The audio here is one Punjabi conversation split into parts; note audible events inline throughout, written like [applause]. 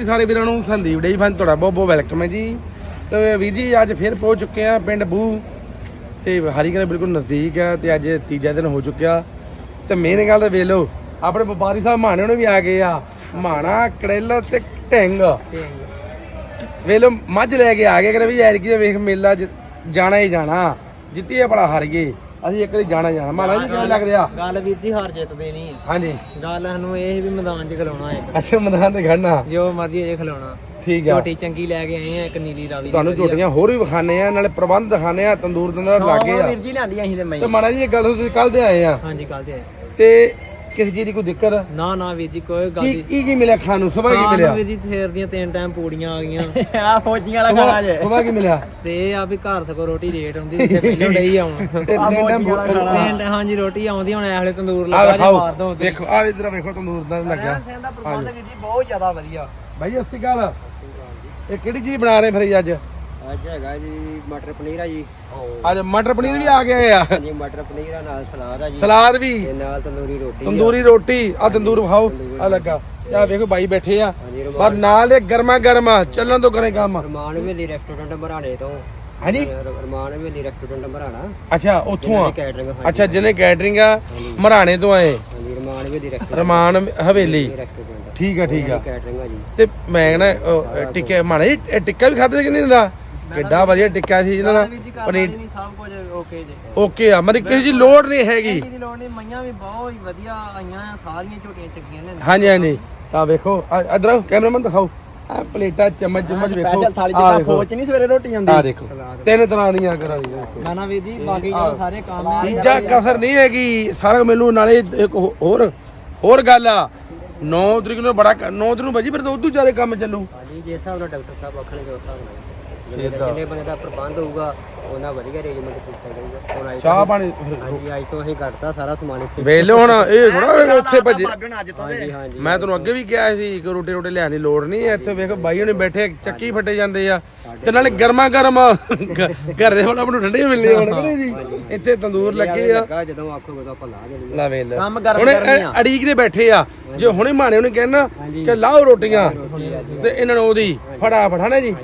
ਜੀ ਸਾਰੇ ਵੀਰਾਂ ਨੂੰ ਸੰਦੀਪ ਡੇ ਫਨ, ਤੁਹਾਡਾ ਬਹੁਤ ਬਹੁਤ ਵੈਲਕਮ ਹੈ ਜੀ। ਤੇ ਵੀਰ ਜੀ, ਅੱਜ ਫਿਰ ਪਹੁੰਚ ਚੁੱਕੇ ਆ ਪਿੰਡ ਬੂ। ਤੇ ਹਰੀਕਰ ਬਿਲਕੁਲ ਨਜ਼ਦੀਕ ਹੈ ਤੇ ਅੱਜ ਤੀਜਾ ਦਿਨ ਹੋ ਚੁੱਕਿਆ। ਤੇ ਮੇਨ ਗੱਲ ਤਾਂ ਵੇਖ ਲਓ, ਆਪਣੇ ਵਪਾਰੀ ਸਾਹਿਬ ਮਾਣੇ ਨੂੰ ਵੀ ਆ ਗਏ ਆ। ਮਾਣਾ ਕੜੇਲਾ ਤੇ ਢਿੰਗ ਵੇਖ ਲਓ, ਮੱਝ ਲੈ ਕੇ ਆ ਗਏ, ਕਹਿੰਦੇ ਵੀ ਐਰਕੀ ਵੇਖ ਮੇਲਾ ਜ- ਜਾਣਾ ਹੀ ਜਾਣਾ। ਜਿੱਤੀਏ ਬੜਾ ਹਾਰ ਗਏ। ਅਸੀਂ ਇੱਕ ਵਾਰੀ ਜਾਣਾ ਹੀ ਜਾਣਾ। ਮਾਣਾ ਜੀ ਕਿਵੇਂ ਲੱਗ ਰਿਹਾ? ਗੱਲ ਵੀਰ ਜੀ ਹਾਰ ਜਿੱਤ ਦੇਣੀ ਹੈ ਹਾਂਜੀ। ਗੱਲ ਸਾਨੂੰ ਇਹ ਵੀ ਮੈਦਾਨ 'ਚ ਖਲੋਣਾ ਇੱਕ। ਅੱਛਾ ਮੈਦਾਨ ਤੇ ਖੜਨਾ। ਜੋ ਮਰਜ਼ੀ ਅਜੇ ਖਲੋਣਾ ਠੀਕ ਆ। ਝੋਟੀ ਚੰਗੀ ਲੈ ਕੇ ਆਏ ਆ ਇੱਕ ਨੀਲੀ ਰਾਵੀ ਦੀ ਤੁਹਾਨੂੰ। ਝੋਟੀਆਂ ਹੋਰ ਵੀ ਵਿਖਾਣੇ ਆ ਨਾਲੇ ਪ੍ਰਬੰਧ ਦਿਖਾਣੇ ਆ ਤੰਦੂਰ ਤੰਦੂਰ ਲਾਗੇ ਹਾਂ, ਆ ਵੀਰ ਜੀ ਲਿਆਂਦੀਆਂ ਅਸੀਂ ਤੇ ਮੈਂ ਤੇ ਮਾੜਾ ਜੀ ਇਹ ਗੱਲ ਤੁਸੀਂ ਕੱਲ ਦੇ ਆਏ ਆ। ਹਾਂਜੀ ਕੱਲ ਤੇ ਆਏ। ਤੇ ਕਿਸੇ ਚੀਜ਼ ਦੀ ਕੋਈ ਦਿੱਕਤ? ਨਾ ਨਾ ਵੀਰ ਜੀ ਕੋਈ ਗੱਲ ਕੀ ਨਹੀਂ। ਕੀ ਕੀ ਮਿਲਿਆ ਖਾਣ ਨੂੰ? ਸਵੇਰ ਕੀ ਮਿਲਿਆ? ਵੀਰ ਜੀ ਥੇਰ ਦੀਆਂ ਤਿੰਨ ਟਾਈਮ ਪੂੜੀਆਂ ਆ ਗਈਆਂ। [laughs] ਆ ਫੌਜੀਆਂ ਵਾਲਾ ਖਾਣਾ ਜੇ। ਸਵੇਰ ਕੀ ਮਿਲਿਆ? ਤੇ ਇਹ ਆ ਵੀ ਘਰ ਸਕੋ ਰੋਟੀ ਲੇਟ ਹੁੰਦੀ ਜਿੱਥੇ ਪਹਿਲਾਂ ਡਈ ਆਉਣ। ਤੇ ਤਿੰਨ ਟਾਈਮ ਤਿੰਨ ਟਾਈਮ ਹਾਂਜੀ ਰੋਟੀ ਆਉਂਦੀ ਹੁਣ ਐ ਵੇਲੇ ਤੰਦੂਰ ਆ ਲੱਗਾ ਜੇ ਮਾਰ ਦੋ ਖਾਓ ਦੇਖੋ ਆ ਇਧਰ ਵੇਖੋ ਤੰਦੂਰ ਦਾ ਲੱਗਿਆ ਸੈਨ ਦਾ ਪ੍ਰਬੰਧ ਵੀਰ ਜੀ ਬਹੁਤ ਜ਼ਿਆਦਾ ਵਧੀਆ। ਭਾਈ ਅਸਤੀ ਗੱਲ ਇਹ ਕਿਹੜੀ ਚੀਜ਼ ਬਣਾ ਰਹੇ ਫਿਰ ਅੱਜ? ਅੱਜ ਹੈਗਾ ਜੀ ਮਟਰ ਪਨੀਰ ਆ ਜੀ। ਅੱਜ ਮਟਰ ਪਨੀਰ ਵੀ ਆ ਗਏ ਆ। ਜੀ ਮਟਰ ਪਨੀਰ ਆ ਨਾਲ ਸਲਾਦ ਆ ਜੀ। ਸਲਾਦ ਵੀ। ਤੇ ਨਾਲ ਤੰਦੂਰੀ ਰੋਟੀ ਤੰਦੂਰੀ ਰੋਟੀ ਆ ਤੰਦੂਰ ਖਾਓ ਆ ਲੱਗਾ। ਆ ਵੇਖੋ ਬਾਈ ਬੈਠੇ ਆ। ਪਰ ਨਾਲ ਦੇ ਗਰਮਾ ਗਰਮਾ ਚੱਲਣ ਤੋਂ ਕਰੇ ਕੰਮ। ਰਮਾਨ ਵੇਲੀ ਰੈਸਟੋਰੈਂਟ ਬਰਾਣੇ ਤੋਂ। ਹਾਂਜੀ? ਰਮਾਨ ਵੇਲੀ ਰੈਸਟੋਰੈਂਟ ਬਰਾਣਾ ਅੱਛਾ ਉੱਥੋਂ ਆ। ਅੱਛਾ ਜਿਹਨੇ ਕੈਟਰਿੰਗ ਆ ਮਰਾਣੇ ਤੋਂ ਆਏ। ਹਾਂਜੀ ਰਮਾਨ ਵੇਲੀ ਰੈਸਟੋਰੈਂਟ ਰਮਾਨ ਹਵੇਲੀ। ਠੀਕ ਆ ਠੀਕ ਆ। ਕੈਟਰਿੰਗ ਆ ਜੀ। ਤੇ ਮੈਂ ਨਾ ਟਿੱਕੇ ਮਾਣੇ ਇਹ ਟਿੱਕਾ ਵੀ ਖਾਦੇ ਕਿ ਨਹੀਂ ਹੁੰਦਾ ਕਿੱਡਾ ਵਧੀਆ ਟਿੱਕਾ ਸੀ ਇਹਨਾਂ ਦਾ। ਪਨੀਰ ਨਹੀਂ ਸਭ ਕੁਝ ਓਕੇ ਜੀ। ਓਕੇ ਆ ਮਤਲਬ ਕਿਸੇ ਦੀ ਲੋੜ ਨਹੀਂ ਹੈਗੀ। ਦੀ ਲੋੜ ਨਹੀਂ ਮਈਆਂ ਵੀ ਬਹੁਤ ਹੀ ਵਧੀਆ ਆਈਆਂ ਆ ਸਾਰੀਆਂ ਝੋਟੀਆਂ ਚੰਗੀਆਂ ਨੇ। ਹਾਂਜੀ ਹਾਂਜੀ। ਆ ਵੇਖੋ ਅਦਰ ਕੈਮਰਾਮੈਨ ਦਿਖਾਓ। ਆ ਪਲੇਟਾਂ ਚਮਚ ਚਮਚ ਵੇਖੋ। ਸਪੈਸ਼ਲ ਥਾਲੀ ਜਿੱਦਾਂ ਵੇਖੋ। ਫੌਜ ਚ ਨਹੀਂ ਸਵੇਰੇ ਰੋਟੀ ਆਉਂਦੀ। ਆ ਦੇਖੋ ਤਿੰਨ ਤਰ੍ਹਾਂ ਦੀਆਂ ਕਰਾਂ ਦੀਆਂ ਨਾ ਨਾ ਵੀਰ ਜੀ ਬਾਕੀ ਜਿਹੜੇ ਸਾਰੇ ਕੰਮ ਆ। ਚੀਜ਼ਾਂ ਕਸਰ ਨਹੀਂ ਹੈਗੀ ਸਾਰਾ ਮੈਨੂੰ ਨਾਲੇ ਇੱਕ ਹੋਰ ਹੋਰ ਗੱਲ ਆ। 9 ਤਰੀਕ ਨੂੰ ਬੜਾ 9 ਤਰੀਕ ਨੂੰ ਭਾਜੀ ਫਿਰ ਤਾਂ ਉਦੋਂ ਚਾਰੇ ਕੰਮ ਚੱਲੂ। ਹਾਂਜੀ ਜੇ ਹਿਸਾਬ ਨਾਲ ਡਾਕਟਰ ਸਾਹਿਬ ਆਖਣਗੇ ਉਸ ਹਿਸਾਬ ਨਾਲ। ਜਿੰਨੇ ਜਿੰਨੇ ਬੰਦੇ ਦਾ ਪ੍ਰਬੰਧ ਹੋਊਗਾ ਉਹਨਾਂ ਵਧੀਆ ਅਰੇਂਜਮੈਂਟ ਕੀਤਾ ਜਾਊਗਾ। ਹੁਣ ਅੱਜ ਚਾਹ ਪਾਣੀ ਹਾਂਜੀ ਅੱਜ ਤੋਂ ਅਸੀਂ ਘਟਦਾ ਸਾਰਾ ਸਮਾਨ ਇੱਥੇ। ਵੇਲੇ ਹੁਣ ਇਹ ਥੋੜਾ ਉੱਥੇ ਭੱਜੇ ਹਾਂਜੀ ਹਾਂਜੀ ਮੈਂ ਤੁਹਾਨੂੰ ਅੱਗੇ ਵੀ ਕਿਹਾ ਸੀ ਕਿ ਰੋਟੀ ਰੋਟੀ ਲਿਆਉਣ ਦੀ ਲੋੜ ਨਹੀਂ ਹੈ ਇੱਥੇ ਵੇਖੋ ਬਾਈ ਹੁਣੇ ਬੈਠੇ ਚੱਕੀ ਫੱਟੇ ਜਾਂਦੇ ਆ। ਤੇ ਨਾਲੇ ਗਰਮਾ ਗਰਮ ਘਰ ਦੇ ਆਪ ਨੂੰ ਠੰਡੇ ਮਿਲਨੇ ਹੁਣ ਜੀ। ਇੱਥੇ ਤੰਦੂਰ ਲੱਗੇ ਆ। ਜਦੋਂ ਆਖੋਗੇ ਤਾਂ ਆਪਾਂ ਲਾ ਵੇਲ ਕੰਮ ਗਰਮ ਅੜੀਕ ਦੇ ਬੈਠੇ ਆ। ਜੇ ਹੁਣੇ ਮਾਣੇ ਉਹਨੇ ਕਹਿਣਾ ਕਿ ਲਾਓ ਰੋਟੀਆਂ। ਤੇ ਇਹਨਾਂ ਨੂੰ ਉਹਦੀ ਫੜਾ ਫੜਾਣਾ ਜੀ?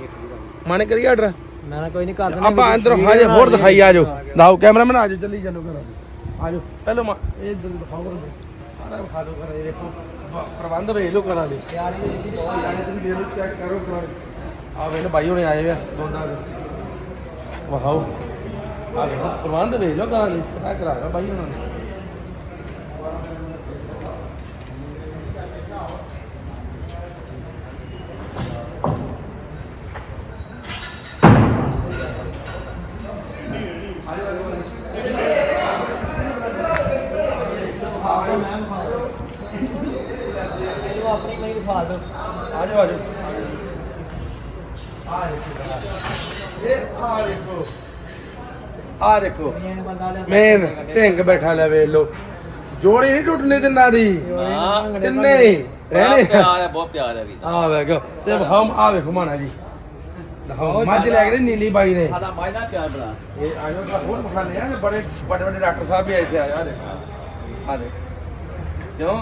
ਮਾਣੇ ਕਰੀ ਆਰਡਰ ਮੈਂ ਨਾ ਕੋਈ ਨਹੀਂ ਕਰ ਆਪਾਂ ਅੰਦਰ ਹਾਜੇ ਹੋਰ ਦਿਖਾਈ ਆਜੋ ਲਾਓ ਕੈਮਰਾਮੈਨ ਆਜੋ ਚੱਲੀ ਚੱਲੋ ਘਰ। ਆਜੋ ਪਹਿਲੋ ਮਾ ਇਹ ਦਿਲ ਦਿਖਾਓ ਕਰੋ ਸਾਰਾ ਵਿਖਾ ਦਿਓ ਘਰ ਇਹ ਦੇਖੋ। ਪ੍ਰਬੰਧ ਵੇਖ ਲਓ ਘਰਾਂ ਦੇ। ਯਾਰੀ ਤੁਸੀਂ ਦੇ ਲਓ ਚੈੱਕ ਕਰੋ ਘਰ ਆ ਵੇਖ ਬਾਈ ਹੋਣੇ ਆਏ ਆ ਦੋਨਾਂ ਦੇ ਵਿਖਾਓ। ਆ ਵੇਖੋ ਪ੍ਰਬੰਧ ਵੇਖ ਲਓ ਘਰਾਂ ਦੇ ਸਾਰਾ ਕਰਾਗਾ ਬਾਈ ਹੋਣਾ ਨੇ। ਆਪਣੀ ਕੋਈ ਵਿਖਾ ਦਿਓ ਆਜੋ ਆਜੋ ਆ ਦੇਖੋ ਇਹ ਆ ਦੇਖੋ ਆ ਦੇਖੋ ਮੇਨ ਢਿੰਗ ਬੈਠਾ ਲੈ ਵੇਖ ਲੋ ਜੋੜੀ ਨਹੀਂ ਟੁੱਟਣੀ ਤਿੰਨਾਂ ਦੀ। ਤਿੰਨੇ ਹੀ। ਰਹਿਣੇ। ਪਿਆਰ ਹੈ ਬਹੁਤ ਪਿਆਰ ਹੈ ਵੀ ਆ ਵੇਖੋ ਤੇ ਵਿਖਾਓ ਆ ਵੇਖੋ ਮਾਣਾ ਜੀ। ਮੱਝ ਲੈ ਕੇ ਨੀਲੀ ਬਾਈ ਨੇ। ਸਾਡਾ ਮਾਇਦਾ ਪਿਆਰ ਬੜਾ। ਇਹ ਆਜੋ ਤਾਂ ਹੋਰ ਵਿਖਾਣੇ ਆ ਬੜੇ ਬੜੇ ਵੱਡੇ ਡਾਕਟਰ ਸਾਹਿਬ ਵੀ ਆਏ ਇੱਥੇ ਆ ਦੇਖੋ ਆ ਦੇ ਕਿਉਂ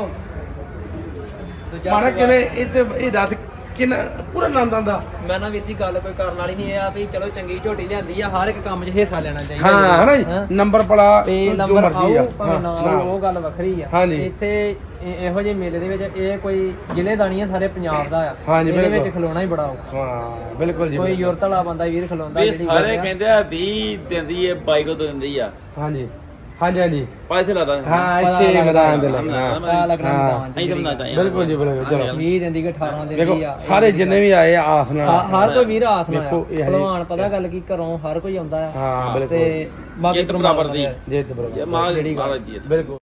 ਮਾਣਾ ਕਿਵੇਂ ਇਹ ਤੇ ਇਹ ਦੱਸ ਕਿੰਨਾ ਪੂਰਾ ਆਨੰਦ ਆਂਦਾ ਮੈਂ ਨਾ ਵੀਰ ਜੀ ਗੱਲ ਕੋਈ ਕਰਨ ਵਾਲੀ ਨਹੀਂ ਇਹ ਆ ਵੀ ਚਲੋ ਚੰਗੀ ਝੋਟੀ ਲਿਆਂਦੀ ਆ ਹਰ ਇੱਕ ਕੰਮ 'ਚ ਹਿੱਸਾ ਲੈਣਾ ਚਾਹੀਦਾ ਹਾਂ ਹਨਾ ਜੀ? ਹਾਂ। ਨੰਬਰ ਪਲਾ ਤੇ ਜੋ ਨੰਬਰ ਮਰਜ਼ੀ ਆ ਆਊ ਭਾਵੇਂ ਹਾਂ, ਨਾ ਨਾ। ਆਊ, ਉਹ ਗੱਲ ਵੱਖਰੀ ਆ ਹਾਂਜੀ। ਇੱਥੇ ਇਹ- ਇਹੋ ਜਿਹੇ ਮੇਲੇ ਦੇ ਵਿੱਚ ਇਹ ਕੋਈ ਜ਼ਿਲ੍ਹੇਦਾਨੀ ਆ ਸਾਰੇ ਪੰਜਾਬ ਦਾ ਆ ਹਾਂਜੀ, ਇਹਦੇ ਵਿੱਚ ਬਿਲਕੁਲ। ਖਲੋਣਾ ਹੀ ਬੜਾ ਔਖਾ ਹਾਂ ਬਿਲਕੁਲ ਜੀ ਕੋਈ। ਯੂਰਤ ਵਾਲਾ ਬੰਦਾ ਵੀਰ ਖਲੋਂਦਾ ਜਿਹੜੀ ਸਾਰੇ। ਕਹਿੰਦੇ ਆ 20 ਦਿੰਦੀ ਹੈ ਬਾਈ ਕੋ ਦਿੰਦੀ ਆ ਹਾਂਜੀ ਹਾਂਜੀ ਹਾਂਜੀ। ਪਾ ਇੱਥੇ ਲਾਦਾ ਹਾਂ ਪਤਾ ਇੱਥੇ ਲੱਗਦਾ ਮੈਦਾਨ ਦੇ ਲੱਗ ਹਾਂ। ਪਤਾ ਲੱਗਣਾ ਹਾਂ। ਮੈਦਾਨ 'ਚ ਨਹੀਂ ਜਿਹੜੀ ਕਰਨਾ ਗੱਲ। ਚਾਹੀਦਾ ਬਿਲਕੁਲ ਜੀ ਬਿਲਕੁਲ। ਚਲੋ। 20 ਦਿੰਦੀ ਕਿ 18 ਦੇਖੋ ਦਿੰਦੀ ਆ? ਸਾਰੇ ਜਿੰਨੇ ਵੀ ਆਏ ਆ ਆਸ ਨਾਲ। ਹਰ- ਕੋਈ ਵੀਰ ਆਸ ਨਾਲ ਦੇਖੋ, ਇਹ ਆ ਹਜੇ- ਭਲਵਾਨ ਪਤਾ ਗੱਲ ਕੀ ਘਰੋਂ ਹਰ ਕੋਈ ਆਉਂਦਾ ਆ। ਹਾਂ ਬਿਲਕੁਲ। ਤੇ ਬਾਕੀ ਜਿੱਤ ਬਰਾਬਰ ਦੀ। ਜਿੱਤ ਬਰਾਬਰ। ਜੇ ਮਾਂ ਜਿਹੜੀ ਗੱਲ- ਮਹਾਰਾਜ ਜੀ ਬਿਲਕੁਲ।